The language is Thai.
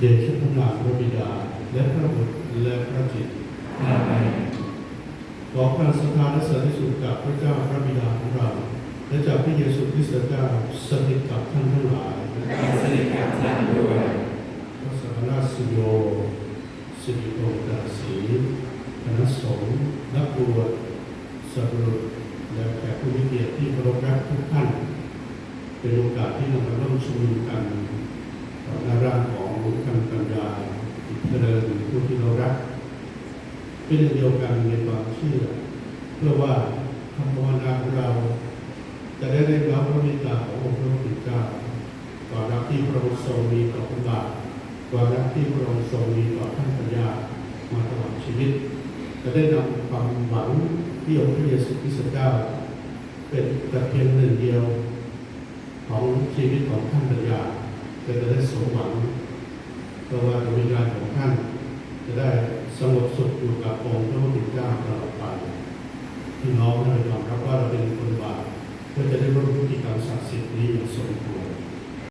เดชพระนามพระบิดา และพระบุตรและพระจิตอาเมนขอการศรัทธาและสันติสุขจากพระเจ้าพระบิดาของเรา และจากพระเยซูคริสต์เจ้าสถิตกับท่านทั้งหลายและสนิทกับท่านด้วยพระสารนาสิโยสิริโอตาสีคณะสงฆ์นักบวชสัตว์รุษและแขกผู้มีเกียรติที่เคารพรักทุกท่าน เป็นโอกาสที่เรามาร่วมชุมนุมกันต่อหน้าร่างของคำปัญญา อิทธิเริญผู้ที่เรารักเป็นเดียวกันในความเชื่อ เพื่อว่าคำภาวนาของเรา จะได้ได้รับพระเมตตาขององค์พระผู้เป็นเจ้าความรักที่พระองค์ทรงมีต่อพระบาทความรักที่พระองค์ทรงมีต่อท่านปัญญามาตลอดชีวิต จะได้นำความหวังที่องค์พระเยซูคริสต์เจ้า เป็นแต่เพียงหนึ่งเดียว ของชีวิตของท่านปัญญาจะได้สมหวัง เพราะว่าดวงวิญญาณของท่าน จะได้สงบสุขอยู่กับองค์พระผู้เป็นเจ้าตลอดไปพี่น้องได้ยอมรับว่าเรา